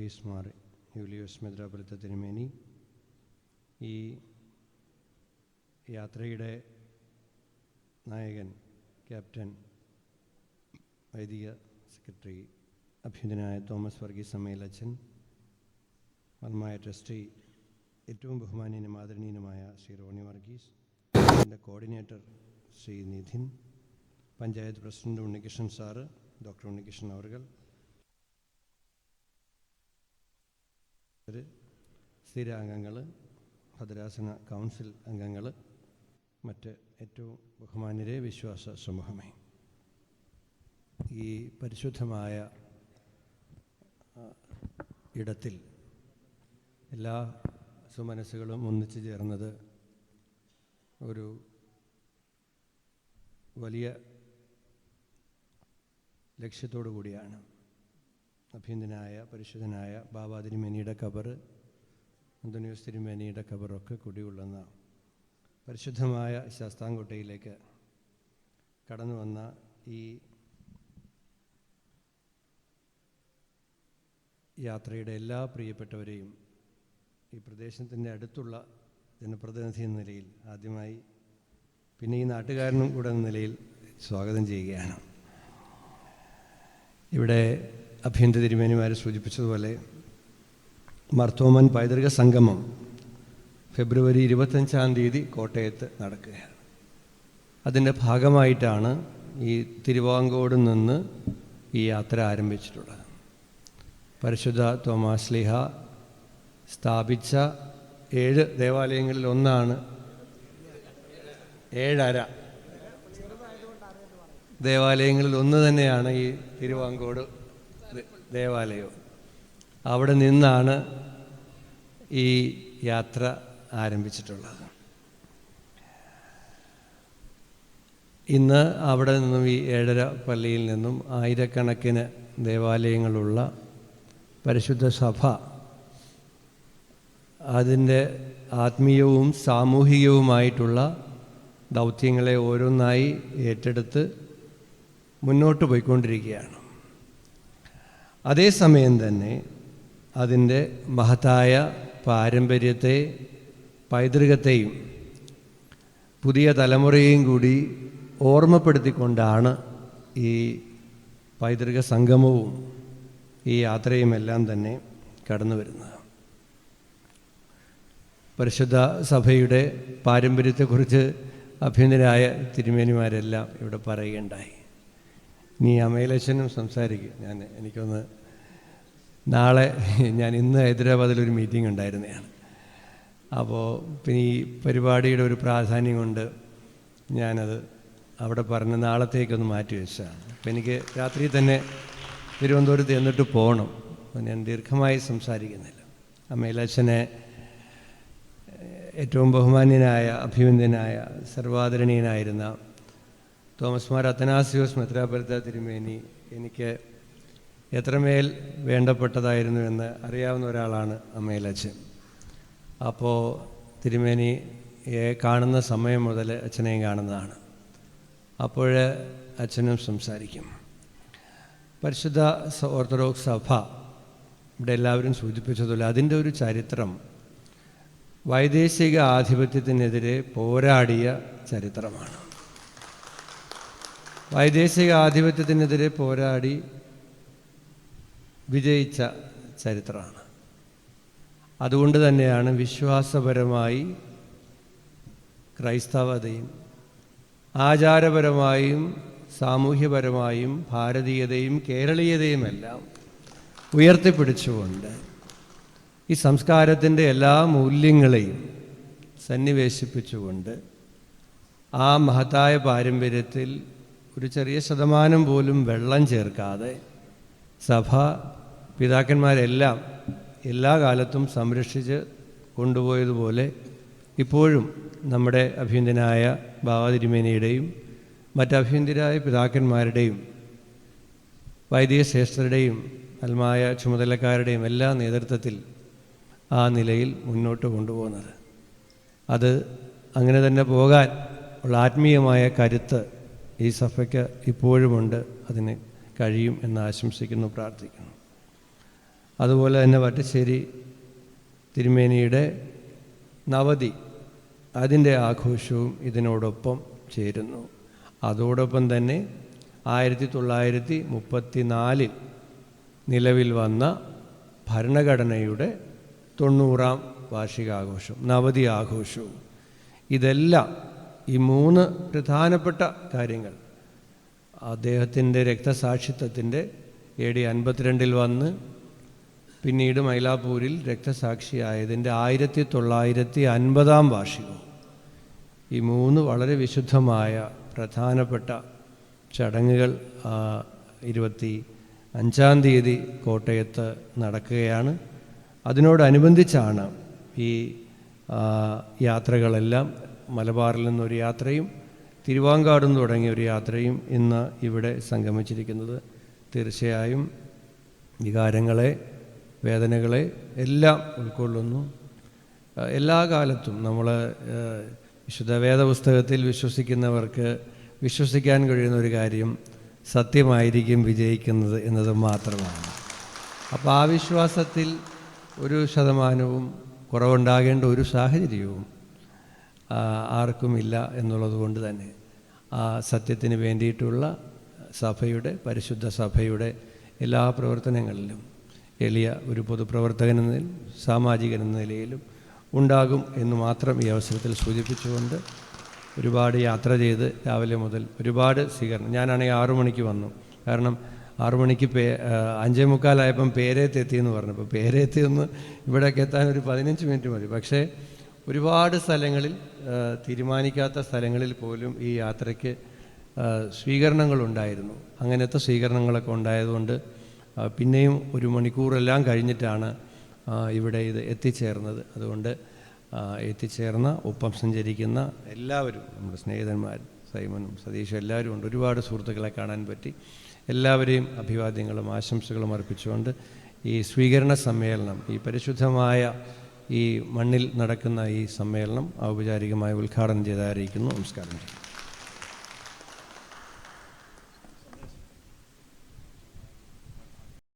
വർഗീസ് മാർ യൂലിയോസ് മെത്രാപൊലിത്ത തിരുമേനി ഈ യാത്രയുടെ നായകൻ ക്യാപ്റ്റൻ വൈദിക സെക്രട്ടറി അഭ്യുതനായ തോമസ് വർഗീസ് അമ്മയിലച്ചൻ മർമായ ട്രസ്റ്റി ഏറ്റവും ബഹുമാനീയനും ആദരണീയനുമായ ശ്രീ റോണി വർഗീസ് എന്റെ coordinator Shri Nidhin panchayat president Unnikrishnan sir doctor Unnikrishnan അവർകൾ സ്ഥിരാംഗങ്ങൾ ഭദ്രാസന കൗൺസിൽ അംഗങ്ങൾ മറ്റ് ഏറ്റവും ബഹുമാന്യരെ വിശ്വാസ സമൂഹമേ. ഈ പരിശുദ്ധമായ ഇടത്തിൽ എല്ലാ സുമനസ്സുകളും ഒന്നിച്ചു ചേർന്നത് ഒരു വലിയ ലക്ഷ്യത്തോടു കൂടിയാണ്. അഭ്യന്തനായ പരിശുദ്ധനായ ബാബാ തിരുമേനിയുടെ കബർ അന്തോണിയോസ് തിരുമേനിയുടെ കബറൊക്കെ കുടികൊള്ളുന്ന പരിശുദ്ധമായ ശാസ്താംകോട്ടയിലേക്ക് കടന്നു വന്ന ഈ യാത്രയുടെ എല്ലാ പ്രിയപ്പെട്ടവരെയും ഈ പ്രദേശത്തിന്റെ അടുത്തുള്ള ജനപ്രതിനിധി എന്ന നിലയിൽ ആദ്യമായി പിന്നെ ഈ നാട്ടുകാരനും കൂടെ എന്ന നിലയിൽ സ്വാഗതം ചെയ്യുകയാണ്. ഇവിടെ അഭ്യന്തര തിരുമേനിമാരെ സൂചിപ്പിച്ചതുപോലെ മർത്തോമൻ പൈതൃക സംഗമം ഫെബ്രുവരി ഇരുപത്തഞ്ചാം തീയതി കോട്ടയത്ത് നടക്കുകയാണ്. അതിന്റെ ഭാഗമായിട്ടാണ് ഈ തിരുവാങ്കോട് നിന്ന് ഈ യാത്ര ആരംഭിച്ചിട്ടുള്ളത്. പരിശുദ്ധ തോമാസ് ലിഹ സ്ഥാപിച്ച ഏഴ് ദേവാലയങ്ങളിൽ ഒന്നാണ് ഏഴര. ദേവാലയങ്ങളിൽ ഒന്ന് തന്നെയാണ് ഈ തിരുവാങ്കോട് ദേവാലയവും അവിടെ നിന്നാണ് ഈ യാത്ര ആരംഭിച്ചിട്ടുള്ളത്. ഇന്ന് അവിടെ നിന്നും ഈ ഏഴര പള്ളിയിൽ നിന്നും ആയിരക്കണക്കിന് ദേവാലയങ്ങളുള്ള പരിശുദ്ധ സഭ അതിന്റെ ആത്മീയവും സാമൂഹികവുമായിട്ടുള്ള ദൗത്യങ്ങളെ ഓരോന്നായി ഏറ്റെടുത്ത് മുന്നോട്ട് പോയിക്കൊണ്ടിരിക്കുകയാണ്. അതേസമയം തന്നെ അതിന്റെ മഹത്തായ പാരമ്പര്യത്തെ പൈതൃകത്തെയും പുതിയ തലമുറയെയും കൂടി ഓർമ്മപ്പെടുത്തിക്കൊണ്ടാണ് ഈ പൈതൃക സംഗമവും ഈ യാത്രയുമെല്ലാം തന്നെ കടന്നു വരുന്നത്. പരിശുദ്ധ സഭയുടെ പാരമ്പര്യത്തെക്കുറിച്ച് അഭ്യന്തരായ തിരുമേനിമാരെല്ലാം ഇവിടെ പറയുകയുണ്ടായി. നീ അമേലച്ചനും സംസാരിക്കും. ഞാൻ എനിക്കൊന്ന് നാളെ ഞാൻ ഇന്ന് ഹൈദരാബാദിൽ ഒരു മീറ്റിംഗ് ഉണ്ടായിരുന്നതാണ്. അപ്പോൾ പിന്നെ ഈ പരിപാടിയുടെ ഒരു പ്രാധാന്യം കൊണ്ട് ഞാനത് അവിടെ പറഞ്ഞ് നാളത്തേക്കൊന്ന് മാറ്റി വെച്ചതാണ്. അപ്പം എനിക്ക് രാത്രി തന്നെ തിരുവനന്തപുരത്ത് എന്നിട്ട് പോകണം. ഞാൻ ദീർഘമായി സംസാരിക്കുന്നില്ല. അമ്മയിലച്ഛനെ ഏറ്റവും ബഹുമാന്യനായ അഭിവന്ദ്യനായ സർവാദരണീയനായിരുന്ന തോമസ് മാർ അത്തനാസിയോസ് മെത്രാപരത്ത തിരുമേനി എനിക്ക് എത്രമേൽ വേണ്ടപ്പെട്ടതായിരുന്നു എന്ന് അറിയാവുന്ന ഒരാളാണ് അമ്മയിലച്ഛൻ അപ്പോൾ തിരുമേനിയെ കാണുന്ന സമയം മുതൽ അച്ഛനെയും കാണുന്നതാണ്. അപ്പോൾ അച്ഛനും സംസാരിക്കും. പരിശുദ്ധ ഓർത്തഡോക്സ് സഭ ഇവിടെ എല്ലാവരും സൂചിപ്പിച്ചതുപോലെ അതിന്റെ ഒരു ചരിത്രം വൈദേശിക ആധിപത്യത്തിനെതിരെ പോരാടിയ ചരിത്രമാണ്. വൈദേശിക ആധിപത്യത്തിനെതിരെ പോരാടി വിജയിച്ച ചരിത്രമാണ്. അതുകൊണ്ട് തന്നെയാണ് വിശ്വാസപരമായി ക്രൈസ്തവതയും ആചാരപരമായും സാമൂഹ്യപരമായും ഭാരതീയതയും കേരളീയതയുമെല്ലാം ഉയർത്തിപ്പിടിച്ചുകൊണ്ട് ഈ സംസ്കാരത്തിന്റെ എല്ലാ മൂല്യങ്ങളെയും സന്നിവേശിപ്പിച്ചുകൊണ്ട് ആ മഹത്തായ പാരമ്പര്യത്തിൽ ഒരു ചെറിയ ശതമാനം പോലും വെള്ളം ചേർക്കാതെ സഭ പിതാക്കന്മാരെല്ലാം എല്ലാ കാലത്തും സംരക്ഷിച്ച് കൊണ്ടുപോയതുപോലെ ഇപ്പോഴും നമ്മുടെ അഭ്യന്തനായ ബാവാതിരുമേനിയുടെയും മറ്റഭ്യന്തരായ പിതാക്കന്മാരുടെയും വൈദിക ശ്രേഷ്ഠരുടെയും അൽമായ ചുമതലക്കാരുടെയും എല്ലാ നേതൃത്വത്തിൽ ആ നിലയിൽ മുന്നോട്ട് കൊണ്ടുപോകുന്നത്. അത് അങ്ങനെ തന്നെ പോകാൻ ഉള്ള ആത്മീയമായ കരുത്ത് ഈ സഭയ്ക്ക് ഇപ്പോഴുമുണ്ട്. അതിന് കഴിയും എന്ന് ആശംസിക്കുന്നു പ്രാർത്ഥിക്കുന്നു. അതുപോലെ തന്നെ വട്ടശ്ശേരി തിരുമേനിയുടെ നവതി അതിന്റെ ആഘോഷവും ഇതിനോടൊപ്പം ചേരുന്നു. അതോടൊപ്പം തന്നെ ആയിരത്തി തൊള്ളായിരത്തി മുപ്പത്തി നാലിൽ നിലവിൽ വന്ന ഭരണഘടനയുടെ തൊണ്ണൂറാം വാർഷികാഘോഷം നവതി ആഘോഷവും. ഇതെല്ലാം ഈ മൂന്ന് പ്രധാനപ്പെട്ട കാര്യങ്ങൾ. അദ്ദേഹത്തിന്റെ രക്തസാക്ഷിത്വത്തിന്റെ എ ഡി അൻപത്തിരണ്ടിൽ വന്ന് പിന്നീട് മൈലാപ്പൂരിൽ രക്തസാക്ഷിയായതിന്റെ ആയിരത്തി തൊള്ളായിരത്തി അൻപതാം വാർഷികവും ഈ മൂന്ന് വളരെ വിശുദ്ധമായ പ്രധാനപ്പെട്ട ചടങ്ങുകൾ ഇരുപത്തി അഞ്ചാം തീയതി കോട്ടയത്ത് നടക്കുകയാണ്. അതിനോടനുബന്ധിച്ചാണ് ഈ യാത്രകളെല്ലാം മലബാറിൽ നിന്നൊരു യാത്രയും തിരുവാങ്കാട് നിന്ന് തുടങ്ങിയ ഒരു യാത്രയും ഇന്ന് ഇവിടെ സംഗമിച്ചിരിക്കുന്നത്. തീർച്ചയായും വികാരങ്ങളെ വേദനകളെ എല്ലാം ഉൾക്കൊള്ളുന്നു. എല്ലാ കാലത്തും നമ്മൾ വിശുദ്ധ വേദപുസ്തകത്തിൽ വിശ്വസിക്കുന്നവർക്ക് വിശ്വസിക്കാൻ കഴിയുന്ന ഒരു കാര്യം സത്യമായിരിക്കും വിജയിക്കുന്നത് എന്നത് മാത്രമാണ്. അപ്പോൾ ആ വിശ്വാസത്തിൽ ഒരു ശതമാനവും കുറവുണ്ടാകേണ്ട ഒരു സാഹചര്യവും ആർക്കുമില്ല എന്നുള്ളത് കൊണ്ട് തന്നെ ആ സത്യത്തിന് വേണ്ടിയിട്ടുള്ള സഭയുടെ പരിശുദ്ധ സഭയുടെ എല്ലാ പ്രവർത്തനങ്ങളിലും എളിയ ഒരു പൊതുപ്രവർത്തകൻ എന്ന നിലയിലും സാമാജികൻ എന്ന നിലയിലും ഉണ്ടാകും എന്ന് മാത്രം ഈ അവസരത്തിൽ സൂചിപ്പിച്ചുകൊണ്ട് ഒരുപാട് യാത്ര ചെയ്ത് രാവിലെ മുതൽ ഒരുപാട് സ്വീകരണം. ഞാനാണെങ്കിൽ ആറു മണിക്ക് വന്നു. കാരണം ആറു മണിക്ക് പേ അഞ്ചേ മുക്കാലായപ്പം പേരേത്തെത്തി എന്ന് പറഞ്ഞു അപ്പോൾ പേരേത്തി ഒന്ന് ഇവിടേക്ക് എത്താൻ ഒരു പതിനഞ്ച് മിനിറ്റ് മതി. പക്ഷേ ഒരുപാട് സ്ഥലങ്ങളിൽ തീരുമാനിക്കാത്ത സ്ഥലങ്ങളിൽ പോലും ഈ യാത്രയ്ക്ക് സ്വീകരണങ്ങളുണ്ടായിരുന്നു. അങ്ങനത്തെ സ്വീകരണങ്ങളൊക്കെ ഉണ്ടായതുകൊണ്ട് പിന്നെയും ഒരു മണിക്കൂറെല്ലാം കഴിഞ്ഞിട്ടാണ് ഇവിടെ ഇത് എത്തിച്ചേർന്നത്. അതുകൊണ്ട് എത്തിച്ചേർന്ന ഒപ്പം സഞ്ചരിക്കുന്ന എല്ലാവരും നമ്മുടെ സ്നേഹിതന്മാർ സൈമനും സതീഷും എല്ലാവരും ഉണ്ട്. ഒരുപാട് സുഹൃത്തുക്കളെ കാണാൻ പറ്റി. എല്ലാവരെയും അഭിവാദ്യങ്ങളും ആശംസകളും അർപ്പിച്ചുകൊണ്ട് ഈ സ്വീകരണ സമ്മേളനം ഈ പരിശുദ്ധമായ ഈ മണ്ണിൽ നടക്കുന്ന ഈ സമ്മേളനം ഔപചാരികമായി ഉദ്ഘാടനം ചെയ്തായിരിക്കുന്നു. നമസ്കാരം.